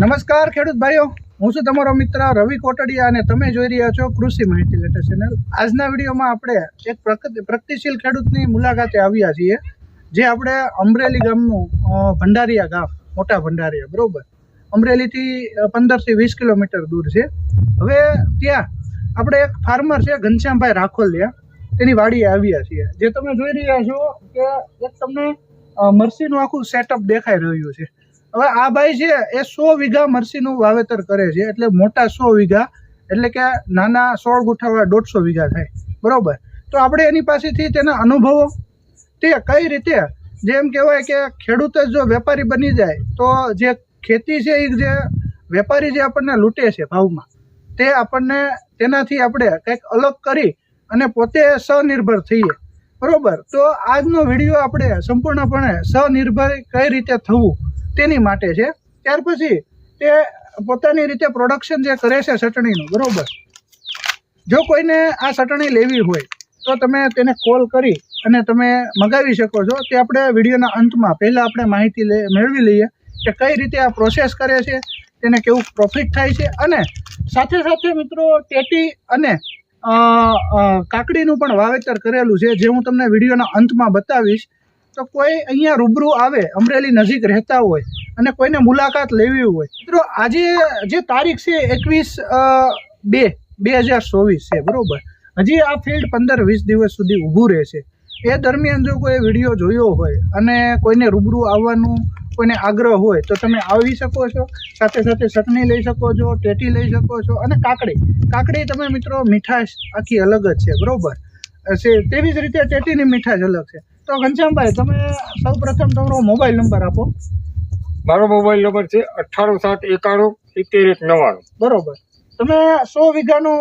નમસ્કાર, ખેડૂત ભાઈઓ. હું છું તમારો મિત્ર રવિ કોટડિયા અને તમે જોઈ રહ્યા છો કૃષિ માહિતી લેટેસ્ટ ચેનલ. આજના વિડીયોમાં આપણે એક પ્રગતિ- પ્રગતિશીલ ખેડૂતની મુલાકાતે આવ્યા છીએ, જે આપણે અમરેલી ગામનું ભંડારીયા ગામ, મોટા ભંડારીયા, બરોબર? અમરેલીથી પંદરથી વીસ કિલોમીટર દૂર છે. હવે ત્યાં આપણે એક ફાર્મર છે, ઘનશ્યામભાઈ રાખોલિયા. તેની વાડીએ આવ્યા છીએ. જે તમે જોઈ રહ્યા છો કે એક તમને મરસીનું આખું સેટઅપ દેખાઈ રહ્યું છે. હવે આ ભાઈ છે, એ સો વીઘા મરસીનું વાવેતર કરે છે, એટલે મોટા સો વીઘા, એટલે કે નાના સોળ ગુઠાવાળા દોઢસો વીઘા થાય, બરાબર? તો આપણે એની પાસેથી તેના અનુભવો, તે કઈ રીતે, જેમ કહેવાય કે ખેડૂત જ જો વેપારી બની જાય, તો જે ખેતી છે એ જે વેપારી જે આપણને લૂંટે છે ભાવમાં, તે આપણને તેનાથી આપણે કંઈક અલગ કરી અને પોતે સ્વનિર્ભર થઈએ, બરાબર? તો આજનો વીડિયો આપણે સંપૂર્ણપણે સ્વનિર્ભર કઈ રીતે થવું તેની માટે છે. ત્યાર પછી તે પોતાની રીતે પ્રોડક્શન જે કરે છે ચટણીનું, બરોબર? જો કોઈને આ ચટણી લેવી હોય, તો તમે તેને કોલ કરી અને તમે મગાવી શકો છો. તે આપણે વિડીયોના અંતમાં પહેલાં આપણે માહિતી મેળવી લઈએ કે કઈ રીતે આ પ્રોસેસ કરે છે, તેને કેવું પ્રોફિટ થાય છે અને સાથે સાથે મિત્રો ટેટી અને કાકડીનું પણ વાવેતર કરેલું છે, જે હું તમને વિડીયોના અંતમાં બતાવીશ. તો કોઈ અહીંયા રૂબરૂ આવે, અમરેલી નજીક રહેતા હોય અને કોઈને મુલાકાત લેવી હોય. મિત્રો, આજે જે તારીખ છે એકવીસ બે બે હજાર ચોવીસ છે, બરાબર? હજી આ ફિલ્ડ પંદર, વીસ દિવસ સુધી ઊભું રહેશે. એ દરમિયાન જો કોઈ વીડિયો જોયો હોય અને કોઈને રૂબરૂ આવવાનું કોઈને આગ્રહ હોય, તો તમે આવી શકો છો, સાથે સાથે ચટણી લઈ શકો છો, ટેટી લઈ શકો છો અને કાકડી. કાકડી તમે મિત્રો, મીઠાશ આખી અલગ જ છે, બરોબર? છે તેવી જ રીતે ટેટીની મીઠાશ અલગ છે. તો ઘનશ્યામભાઈ તમે સૌ પ્રથમ તમારો મોબાઈલ નંબર આપો. મારો મોબાઈલ નંબર છે અઠ્ઠાણું સાત એકાણું સિત્તેર એક નવ્વાણું. બરોબર. તમે સો વીઘાનું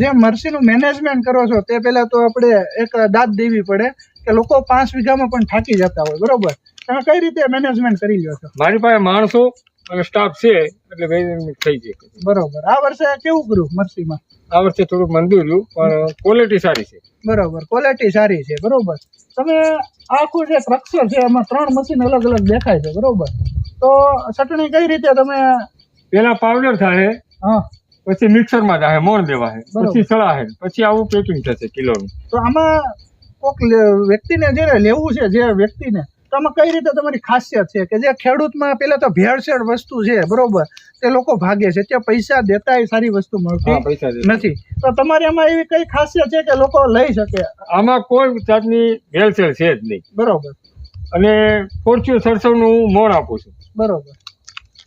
જે મરસીનું મેનેજમેન્ટ કરો છો તે પહેલાં તો આપણે એક દાદ દેવી પડે કે લોકો પાંચ વીઘામાં પણ થાકી જતા હોય બરોબર? તમે કઈ રીતે મેનેજમેન્ટ કરી લો છો? મારી પાસે માણસો અને સ્ટાફ છે એટલે મેનેજમેન્ટ થઈ જાય બરોબર. આ વર્ષે કેવું કર્યું મરસીમાં? આ વર્ષે થોડું મંદુર્યું પણ ક્વોલિટી સારી છે. બરોબર. ક્વોલિટી સારી છે બરોબર. તમે આખું જે સ્ટ્રક્ચર છે એમાં ત્રણ મશીન અલગ અલગ દેખાય છે બરોબર? તો ચટણી કઈ રીતે તમે પેલા પાવડર થાય હા. પછી મિક્સરમાં જાય મોણ દેવાય હે પછી સળાહે પછી આવું પેકિંગ થશે કિલોનું. તો આમાં કોક લે- વ્યક્તિને જે લેવું છે જે વ્યક્તિને તો આમાં કઈ રીતે તમારી ખાસિયત છે? કે જે ખેડૂતમાં પેલા તો ભેળસેળ વસ્તુ છે બરોબર? તે લોકો ભાગે છે. ત્યાં પૈસા દેતાય સારી વસ્તુ મળતી નથી. તો તમારી આમાં એવી કઈ ખાસિયત છે કે લોકો લઈ શકે? આમાં કોઈ જાતની ભેળસેળ છે જ નહીં. બરોબર. અને ફોર્ચ્યુન સરસવનું હું મોણ આપું છું. બરોબર.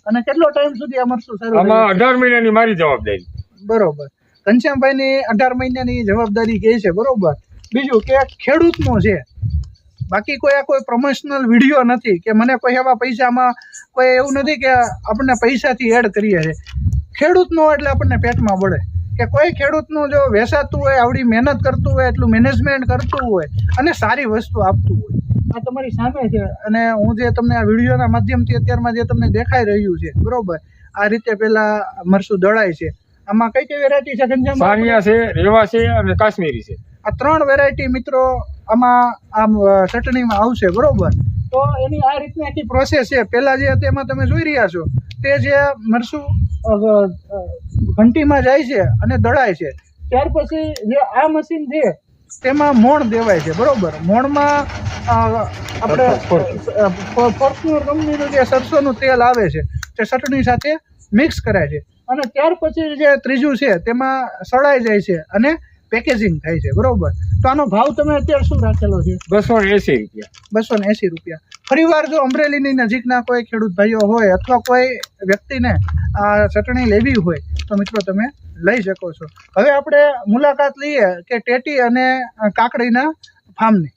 અને કેટલો ટાઈમ સુધી આ મરસું સારું આમાં અઢાર મહિનાની મારી જવાબદારી. બરોબર. ઘનશ્યામભાઈની અઢાર મહિનાની જવાબદારી કહે છે બરોબર? બીજું કે ખેડૂતનું છે બાકી કોઈ આ કોઈ પ્રમોશનલ વીડિયો નથી કે મને કોઈ એવા પૈસામાં કોઈ એવું નથી કે આપણને પૈસાથી એડ કરીએ છે. ખેડૂતનો એટલે આપણને પેટમાં પડે કે કોઈ ખેડૂતનું જો વેસાતું હોય આવડી મહેનત કરતું હોય એટલું મેનેજમેન્ટ કરતું હોય અને સારી વસ્તુ આપતું હોય. આ તમારી સામે છે અને હું જે તમને આ વિડીયોના માધ્યમથી અત્યારમાં જે તમને દેખાઈ રહ્યું છે બરોબર? આ રીતે પેલા મરસું દળાય છે. આમાં કઈ કઈ વેરાયટી છે ઘનશ્યામ? છે રેવા છે અને કાશ્મીરી છે. આ ત્રણ વેરાયટી મિત્રો આમાં આમ ચટણીમાં આવશે બરોબર? તો એની આ રીતની આખી પ્રોસેસ છે. પહેલાં જે તેમાં તમે જોઈ રહ્યા છો તે જે મરસું ઘંટીમાં જાય છે અને દળાય છે. ત્યાર પછી જે આ મશીન છે તેમાં મોણ દેવાય છે બરોબર? મોણમાં આપણે ફોર્ચ્યુનર કંપનીનું જે સરસોનું તેલ આવે છે તે ચટણી સાથે મિક્સ કરાય છે. અને ત્યાર પછી જે ત્રીજું છે તેમાં સળાઈ જાય છે અને પેકેજિંગ થાય છે બરોબર? તો આનો ભાવ તમે અત્યારે શું રાખેલો છે? બસો એસી રૂપિયા. બસો ને એંસી રૂપિયા. ફરીવાર જો અમરેલીની નજીકના કોઈ ખેડૂત ભાઈઓ હોય અથવા કોઈ વ્યક્તિને આ ચટણી લેવી હોય તો મિત્રો તમે લઈ શકો છો. હવે આપણે મુલાકાત લઈએ કે ટેટી અને કાકડીના ફાર્મની.